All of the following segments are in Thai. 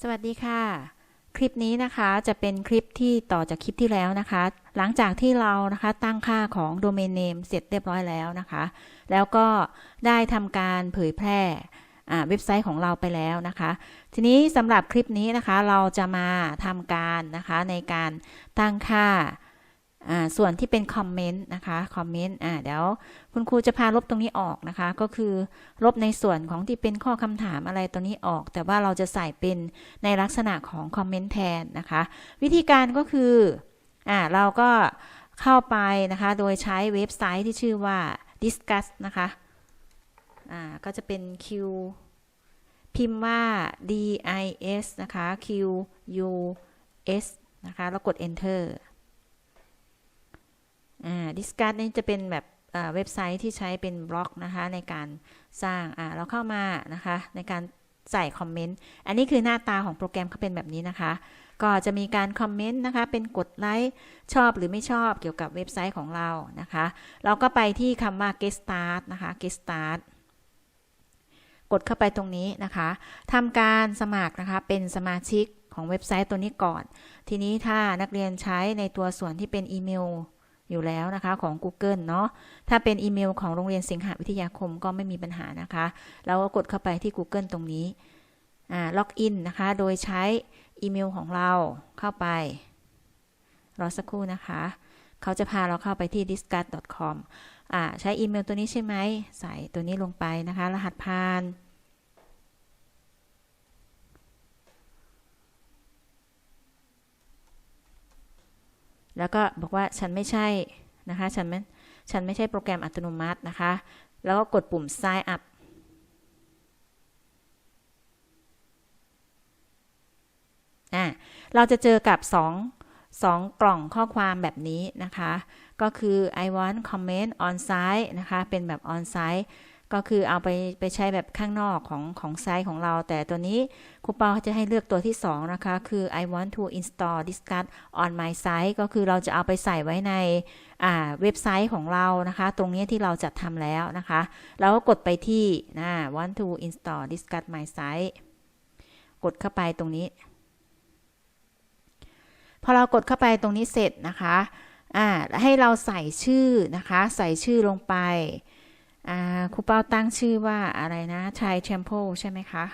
สวัสดีค่ะ คลิปนี้นะคะจะเป็นคลิปที่ต่อจากคลิปที่แล้วนะคะ หลังจากที่เรานะคะตั้งค่าของโดเมนเนมเสร็จเรียบร้อยแล้วนะคะ แล้วก็ได้ทำการเผยแพร่อ่าเว็บไซต์ของเราไปแล้วนะคะ ทีนี้สำหรับคลิปนี้นะคะเราจะมาทำการนะคะในการตั้งค่า ส่วนที่เป็นคอมเมนต์นะคะคอมเมนต์อ่าเดี๋ยวคุณครูจะพาลบตรงนี้ออกนะคะ ก็คือลบในส่วนของที่เป็นข้อคำถามอะไรตัวนี้ออก แต่ว่าเราจะใส่เป็นในลักษณะของคอมเมนต์แทนนะคะ วิธีการก็คืออ่าเราก็เข้าไปนะคะ โดยใช้เว็บไซต์ที่ชื่อว่า discuss นะคะอ่าก็จะเป็น Q พิมพ์ว่า dis นะคะ q u s นะคะ แล้วกด enter อ่า discuss นี่จะเป็นแบบเว็บไซต์ที่ใช้เป็นบล็อกนะคะในการสร้างอ่าเราเข้ามานะคะในการใส่คอมเมนต์ อันนี้คือหน้าตาของโปรแกรมเขาเป็นแบบนี้นะคะ ก็จะมีการคอมเมนต์นะคะ เป็นกดไลค์ ชอบหรือไม่ชอบเกี่ยวกับเว็บไซต์ของเรานะคะ เราก็ไปที่คำว่า get start นะคะ get start กดเข้าไปตรงนี้นะคะทำการสมัครนะคะเป็นสมาชิกของเว็บไซต์ตัวนี้ก่อน ทีนี้ถ้านักเรียนใช้ในตัวส่วนที่เป็นอีเมล อยู่แล้วนะคะของ Google เนาะ ถ้าเป็นอีเมลของโรงเรียนสิงหวิทยาคมก็ไม่มีปัญหานะคะ เราก็กดเข้าไปที่ Google ตรงนี้ล็อกอินนะคะ โดยใช้อีเมลของเราเข้าไป รอสักครู่นะคะ เขาจะพาเราเข้าไปที่ discuss.com อ่า ใช้อีเมลตัวนี้ใช่ไหม ใส่ตัวนี้ลงไปนะคะ รหัสผ่าน แล้วก็บอกว่าฉันไม่ใช่นะคะฉันไม่ฉันไม่ใช่โปรแกรมอัตโนมัตินะคะ แล้วก็กดปุ่ม sign up อ่าเราจะเจอกับ 2 2 กล่องข้อความแบบนี้นะคะ ก็คือ I want comment on site นะคะ เป็นแบบ on site ก็คือเอาไปไปใช้แบบข้างนอกของของไซต์ของเรา แต่ตัวนี้ครูเปาจะให้เลือกตัวที่ 2 นะคะ คือ I want to install Discuss on my site ก็คือเราจะเอาไปใส่ไว้ในเว็บไซต์ของเรานะคะ ตรงนี้ที่เราจัดทำแล้วนะคะ เราก็กดไปที่นะ want to install Discuss my site กดเข้าไปตรงนี้ พอเรากดเข้าไปตรงนี้เสร็จนะคะอ่าให้เราใส่ชื่อนะคะ ใส่ชื่อลงไป ครูเป้าตั้งชื่อว่าอะไรนะชายแชมพูใช่ไหมคะ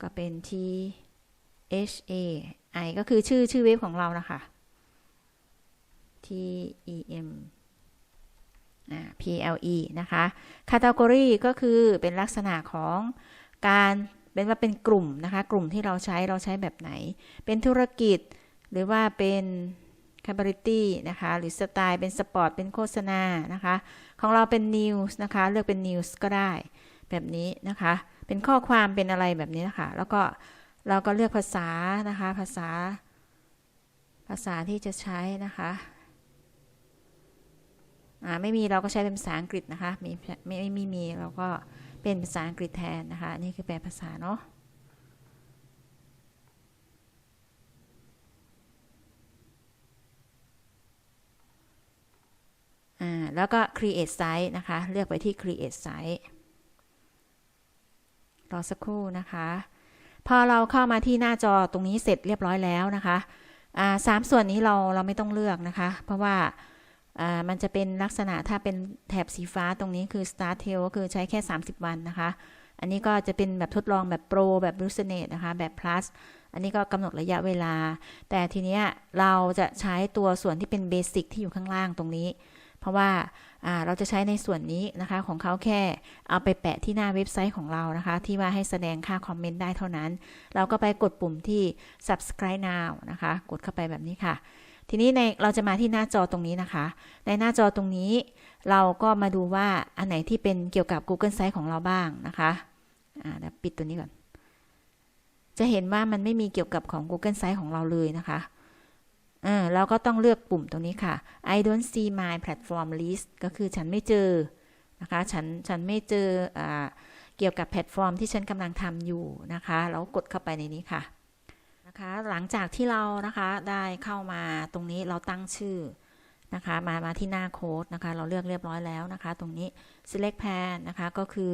ก็เป็น T H A I ก็คือชื่อชื่อเว็บของเรานะคะ T E M P L E นะคะ category ก็คือเป็นลักษณะของการเป็นว่าเป็นกลุ่มนะคะ กลุ่มที่เราใช้เราใช้แบบไหน เป็นธุรกิจหรือว่าเป็น c a b a r i t y นะคะ หรือสไตล์เป็นสปอร์ต เป็นโฆษณานะคะ ของเราเป็น news นะคะ เลือกเป็น news ก็ได้ แบบนี้นะคะ เป็นข้อความเป็นอะไรแบบนี้นะคะ แล้วก็เราก็เลือกภาษานะคะ ภาษา ภาษาที่จะใช้นะคะไม่มีเราก็ใช้เป็นภาษาอังกฤษนะคะ มีไม่ไม่มีเราก็เป็นภาษาอังกฤษแทนนะคะ นี่คือแปลภาษาเนาะ แล้วก็ create site นะคะ เลือกไปที่ create site รอสักครู่นะคะ พอเราเข้ามาที่หน้าจอตรงนี้เสร็จเรียบร้อยแล้วนะคะสามส่วนนี้เราเราไม่ต้องเลือกนะคะ เพราะว่ามันจะเป็นลักษณะถ้าเป็นแถบสีฟ้าตรงนี้คือ start tail ก็คือใช้แค่ 30 วันนะคะ อันนี้ก็จะเป็นแบบทดลองแบบ pro แบบ r u s e n a t e นะคะ แบบ plus อันนี้ก็กำหนดระยะเวลา แต่ทีนี้เราจะใช้ตัวส่วนที่เป็นเบสิกที่อยู่ข้างล่างตรงนี้ ราะว่าเราจะใช้ในส่วนนี้นะคะของเขาแค่เอาไปแปะที่หน้าเว็บไซต์ของเรานะคะ ที่ว่าให้แสดงค่าคอมเมนต์ได้เท่านั้น เราก็ไปกดปุ่มที่ subscribe now นะคะ กดเข้าไปแบบนี้ค่ะ ทีนี้ในเราจะมาที่หน้าจอตรงนี้นะคะ ในหน้าจอตรงนี้ เราก็มาดูว่าอันไหนที่เป็นเกี่ยวกับ Google Site ของเราบ้างนะคะอ่าเดี๋ยวปิดตัวนี้ก่อนจะเห็นว่ามันไม่มีเกี่ยวกับของ Google Site ของเราเลยนะคะ เราก็ต้องเลือกปุ่มตรงนี้ค่ะ I don't see my platform list ก็คือฉันไม่เจอนะคะ ฉัน ฉันไม่เจออเกี่ยวกับแพลตฟอร์มที่ฉันกำลังทำอยู่นะคะ แล้วกดเข้าไปในนี้ค่ะนะคะ หลังจากที่เรานะคะได้เข้ามาตรงนี้เราตั้งชื่อนะคะ มา มาที่หน้าโค้ดนะคะ เราเลือกเรียบร้อยแล้วนะคะ ตรงนี้ select pan นะคะ ก็คือ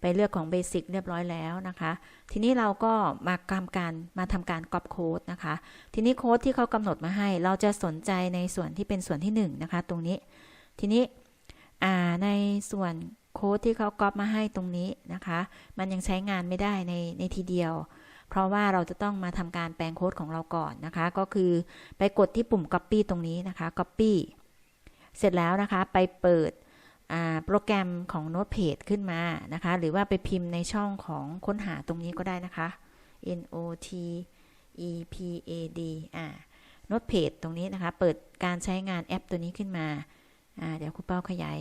ไปเลือกของเบสิกเรียบร้อยแล้วนะคะ ทีนี้เราก็มาทำการมาทำการก๊อปโค้ดนะคะ ทีนี้โค้ดที่เขากำหนดมาให้ เราจะสนใจในส่วนที่เป็นส่วนที่1นนะคะ ตรงนี้ ทีนี้ในส่วนโค้ดที่เขาก๊อปมาให้ตรงนี้นะคะ มันยังใช้งานไม่ได้ในในทีเดียว เพราะว่าเราจะต้องมาทำการแปลงโค้ดของเราก่อนนะคะ ก็คือไปกดที่ปุ่ม Copy ตรงนี้นะคะ Copy เสร็จแล้วนะคะ ไปเปิด โปรแกรมของ Notepad ขึ้นมานะคะ หรือว่าไปพิมพ์ในช่องของค้นหาตรงนี้ก็ได้นะคะ N O T E P A D อ่า Notepad ตรงนี้นะคะ เปิดการใช้งานแอปตัวนี้ขึ้นมาอ่าเดี๋ยวครูเป้าขยาย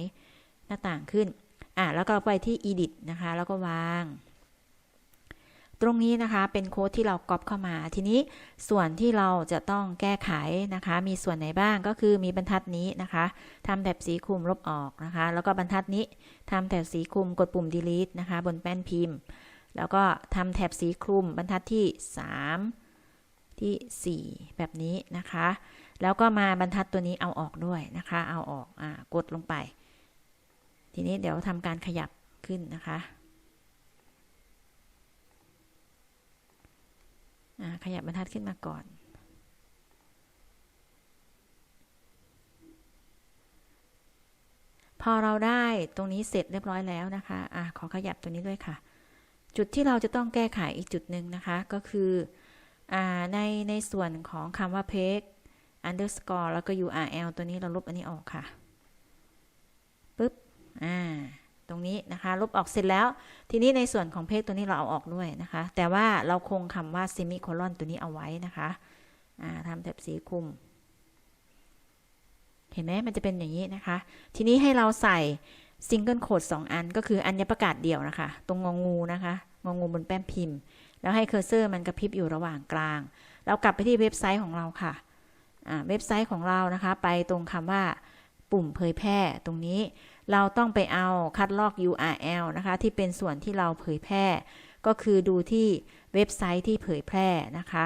หน้าต่างขึ้นอ่าแล้วก็ไปที่ edit นะคะ แล้วก็วาง ตรงนี้นะคะเป็นโค้ดที่เราก๊อปเข้ามา ทีนี้ส่วนที่เราจะต้องแก้ไขนะคะ มีส่วนไหนบ้างก็คือมีบรรทัดนี้นะคะทำแถบสีคลุมลบออกนะคะ แล้วก็บรรทัดนี้ทำแถบสีคลุมกดปุ่ม delete นะคะ บนแป้นพิมพ์ แล้วก็ทำแถบสีคลุมบรรทัดที่ 3 ที่ 4 แบบนี้นะคะ แล้วก็มาบรรทัดตัวนี้เอาออกด้วยนะคะ เอาออกอกดลงไป ทีนี้เดี๋ยวทำการขยับขึ้นนะคะ ขยับบรรทัดขึ้นมาก่อน พอเราได้ตรงนี้เสร็จเรียบร้อยแล้วนะคะอะขอขยับตัวนี้ด้วยค่ะ จุดที่เราจะต้องแก้ไขอีกจุดหนึ่งนะคะ ก็คืออในในส่วนของคำว่า page underscore แล้วก็ url ตัวนี้เราลบอันนี้ออกค่ะปึ๊บอ่า ตรงนี้นะคะ ลบออกเสร็จแล้ว ทีนี้ในส่วนของเพจตัวนี้เราเอาออกด้วยนะคะ แต่ว่าเราคงคำว่าเซมิโคลอนตัวนี้เอาไว้นะคะทำแถบสีคุม เห็นไหมมันจะเป็นอย่างนี้นะคะ ทีนี้ให้เราใส่ซิงเกิลโคด2อันก็คืออัญญประกาศเดี่ยวนะคะ ตรงงองูนะคะงองูบนแป้นพิมพ์ แล้วให้เคอร์เซอร์มันกระพริบอยู่ระหว่างกลางแล้วกลับไปที่เว็บไซต์ของเราค่ะเว็บไซต์ของเรานะคะ ไปตรงคำว่าปุ่มเผยแพร่ตรงนี้ เราต้องไปเอาคัดลอก URL นะคะ ที่เป็นส่วนที่เราเผยแพร่ ก็คือดูที่เว็บไซต์ที่เผยแพร่นะคะ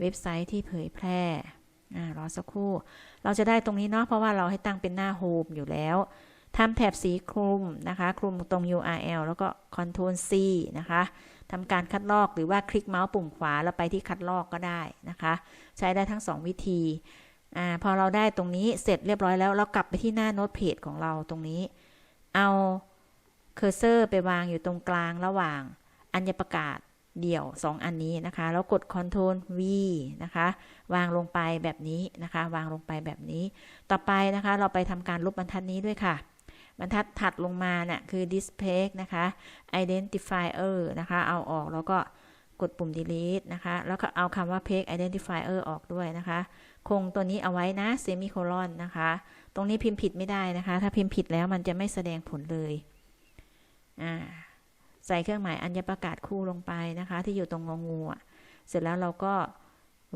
เว็บไซต์ที่เผยแพร่รอสักครู่ เราจะได้ตรงนี้เนาะเพราะว่าเราให้ตั้งเป็นหน้าโฮมอยู่แล้วทำแถบสีคลุมนะคะ คลุมตรง URL แล้วก็ Ctrl C นะคะทำการคัดลอกหรือว่าคลิกเมาส์ปุ่มขวาแล้วไปที่คัดลอกก็ได้นะคะ ใช้ได้ทั้ง 2 วิธี อ่าพอเราได้ตรงนี้เสร็จเรียบร้อยแล้วเรากลับไปที่หน้าโน้ตเพจของเราตรงนี้ เอาเคอร์เซอร์ไปวางอยู่ตรงกลางระหว่างอัญประกาศเดี่ยว 2 อันนี้นะคะ แล้วกด Ctrl V นะคะ วางลงไปแบบนี้นะคะ วางลงไปแบบนี้ ต่อไปนะคะเราไปทำการลบบรรทัดนี้ด้วยค่ะ บรรทัดถัดลงมาเนี่ยคือ display นะคะ identifier นะคะ เอาออกแล้วก็กดปุ่ม delete นะคะ แล้วก็เอาคำว่า page identifier ออกด้วยนะคะ คงตัวนี้เอาไว้นะเซมิโคลอนนะคะ ตรงนี้พิมพ์ผิดไม่ได้นะคะ ถ้าพิมพ์ผิดแล้วมันจะไม่แสดงผลเลยอ่าใส่เครื่องหมายอัญประกาศคู่ลงไปนะคะ ที่อยู่ตรงงองูเสร็จแล้วเราก็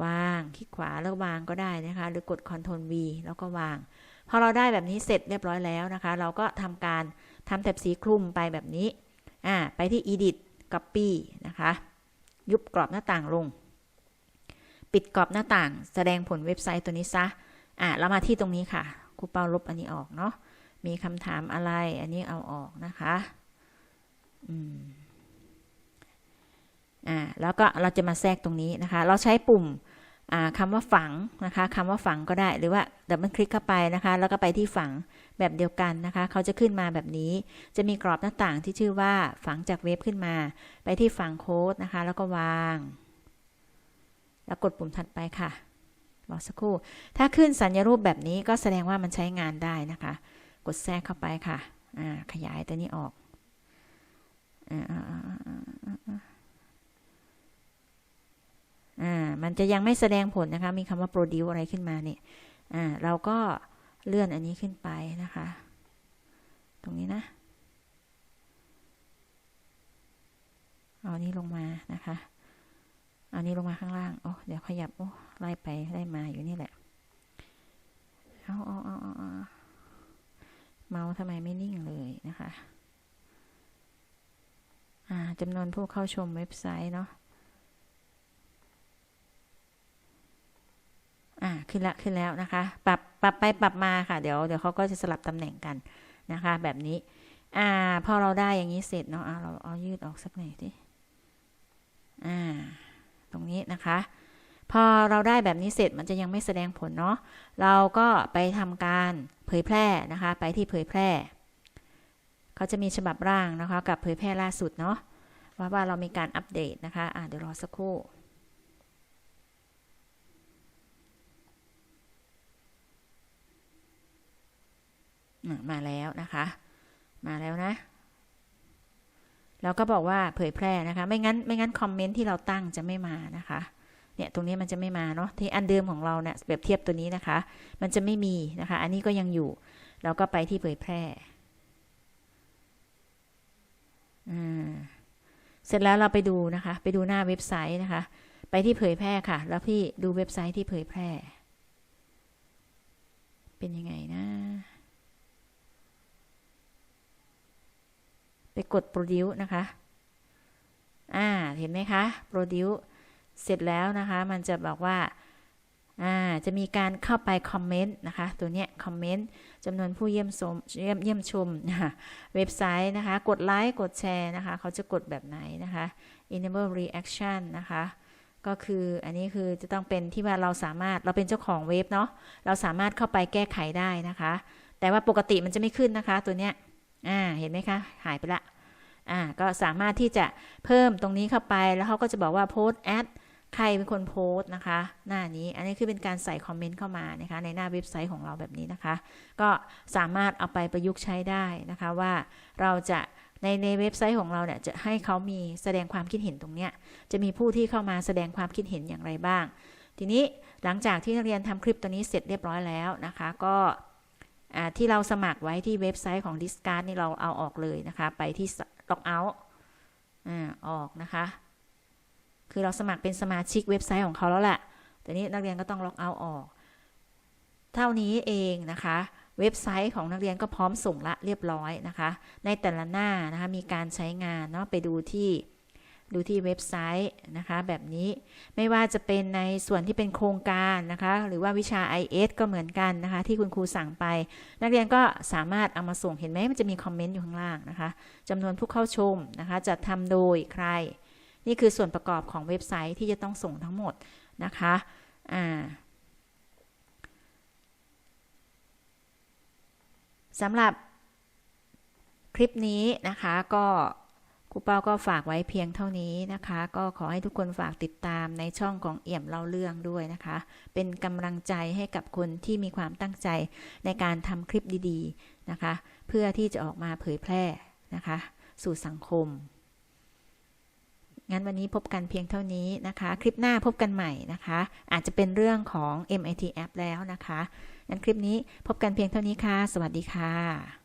วางคลิกขวาแล้ววางก็ได้นะคะ หรือกด Ctrl V แล้วก็วางพอเราได้แบบนี้เสร็จเรียบร้อยแล้วนะคะ เราก็ทำการทำแถบสีคลุมไปแบบนี้อ่าไปที่ Edit Copy นะคะ ยุบกรอบหน้าต่างลง ปิดกรอบหน้าต่าง แสดงผลเว็บไซต์ตัวนี้ซะ อะเรามาที่ตรงนี้ค่ะครูเปาลบอันนี้ออกเนาะ มีคำถามอะไร อันนี้เอาออกนะคะ อืม อ่า แล้วก็เราจะมาแทรกตรงนี้นะคะ เราใช้ปุ่มคำว่าฝังนะคะคำว่าฝังก็ได้หรือว่าดับเบิลคลิกเข้าไปนะคะ แล้วก็ไปที่ฝังแบบเดียวกันนะคะ เขาจะขึ้นมาแบบนี้ จะมีกรอบหน้าต่างที่ชื่อว่าฝังจากเว็บขึ้นมา ไปที่ฝังโค้ดนะคะ แล้วก็วาง แล้วกดปุ่มถัดไปค่ะรอสักครู่ ถ้าขึ้นสัญญรูปแบบนี้ก็แสดงว่ามันใช้งานได้นะคะ กดแทรกเข้าไปค่ะขยายตัวนี้ออกมันจะยังไม่แสดงผลนะคะ มีคำว่า produce อะไรขึ้นมาเนี่ยเราก็เลื่อนอันนี้ขึ้นไปนะคะ ตรงนี้นะ เอานี้ลงมานะคะ อันนี้ลงมาข้างล่างโอ้เดี๋ยวขยับโอ้ไล่ไปไล่มาอยู่นี่แหละเอาเอาเอาเอาเมาส์ทำไมไม่นิ่งเลยนะคะ อ่าจำนวนผู้เข้าชมเว็บไซต์เนาะ อ่าขึ้นละขึ้นแล้วนะคะ ปรับปรับไปปรับมาค่ะ เดี๋ยวเดี๋ยวเขาก็จะสลับตำแหน่งกันนะคะ แบบนี้ อ่า พอเราได้อย่างนี้เสร็จเนาะอ่าเราเอายืดออกสักหน่อยสิ อ่า ตรงนี้นะคะ พอเราได้แบบนี้เสร็จมันจะยังไม่แสดงผลเนาะเราก็ไปทำการเผยแพร่นะคะ ไปที่เผยแพร่ เขาจะมีฉบับร่างนะคะ กับเผยแพร่ล่าสุดเนาะว่าว่าเรามีการอัปเดตนะคะอ่าเดี๋ยวรอสักครู่มาแล้วนะคะ มาแล้วนะ แล้วก็บอกว่าเผยแพร่นะคะ ไม่งั้นไม่งั้นคอมเมนต์ที่เราตั้งจะไม่มานะคะ เนี่ยตรงนี้มันจะไม่มาเนาะที่อันเดิมของเราเนี่ยแบบเทียบตัวนี้นะคะ มันจะไม่มีนะคะ อันนี้ก็ยังอยู่ เราก็ไปที่เผยแพร่เสร็จแล้วเราไปดูนะคะ ไปดูหน้าเว็บไซต์นะคะ ไปที่เผยแพร่ค่ะ แล้วพี่ดูเว็บไซต์ที่เผยแพร่ เป็นยังไงนะ ไปกด produce นะคะ อ่า เห็นไหมคะ produce เสร็จแล้วนะคะ มันจะบอกว่า อ่า จะมีการเข้าไปคอมเมนต์นะคะ ตัวเนี้ยคอมเมนต์จำนวนผู้เยี่ยมชมเยี่ยมเยี่ยมชมนะคะเว็บไซต์นะคะ กดไลค์ กดแชร์นะคะ เขาจะกดแบบไหนนะคะ enable reaction นะคะก็คืออันนี้คือจะต้องเป็นที่ว่าเราสามารถเราเป็นเจ้าของเว็บเนาะเราสามารถเข้าไปแก้ไขได้นะคะ แต่ว่าปกติมันจะไม่ขึ้นนะคะตัวเนี้ย อ่าเห็นไหมคะหายไปละอ่าก็สามารถที่จะเพิ่มตรงนี้เข้าไปแล้วเขาก็จะบอกว่าโพสแอดใครเป็นคนโพสต์นะคะ หน้านี้อันนี้คือเป็นการใส่คอมเมนต์เข้ามานะคะ ในหน้าเว็บไซต์ของเราแบบนี้นะคะ ก็สามารถเอาไปประยุกต์ใช้ได้นะคะว่าเราจะในในเว็บไซต์ของเราเนี่ยจะให้เขามีแสดงความคิดเห็นตรงเนี้ยจะมีผู้ที่เข้ามาแสดงความคิดเห็นอย่างไรบ้าง ทีนี้หลังจากที่นักเรียนทำคลิปตัวนี้เสร็จเรียบร้อยแล้วนะคะ ก็ ที่เราสมัครไว้ที่เว็บไซต์ของ Discard นี่เราเอาออกเลยนะคะ ไปที่ Log Out อ่าออกนะคะ คือเราสมัครเป็นสมาชิกเว็บไซต์ของเขาแล้วแหละแต่นี้นักเรียนก็ต้อง Log Out ออก เท่านี้เองนะคะ เว็บไซต์ของนักเรียนก็พร้อมส่งละเรียบร้อยนะคะ ในแต่ละหน้านะคะมีการใช้งานเนาะไปดูที่ ดูที่เว็บไซต์นะคะแบบนี้ไม่ว่าจะเป็นในส่วนที่เป็นโครงการนะคะหรือว่าวิชา IS ก็เหมือนกันนะคะที่คุณครูสั่งไป นักเรียนก็สามารถเอามาส่งเห็นไหมมันจะมีคอมเมนต์อยู่ข้างล่างนะคะจำนวนผู้เข้าชมนะคะจัดทำโดยใคร นี่คือส่วนประกอบของเว็บไซต์ที่จะต้องส่งทั้งหมดนะคะอ่าสำหรับคลิปนี้นะคะก็ ครูเป้าก็ฝากไว้เพียงเท่านี้นะคะ ก็ขอให้ทุกคนฝากติดตามในช่องของเอี่ยมเล่าเรื่องด้วยนะคะ เป็นกำลังใจให้กับคนที่มีความตั้งใจในการทำคลิปดีๆนะคะ เพื่อที่จะออกมาเผยแพร่นะคะ สู่สังคม งั้นวันนี้พบกันเพียงเท่านี้นะคะ คลิปหน้าพบกันใหม่นะคะ อาจจะเป็นเรื่องของ MIT App แล้วนะคะงั้นคลิปนี้พบกันเพียงเท่านี้ค่ะ สวัสดีค่ะ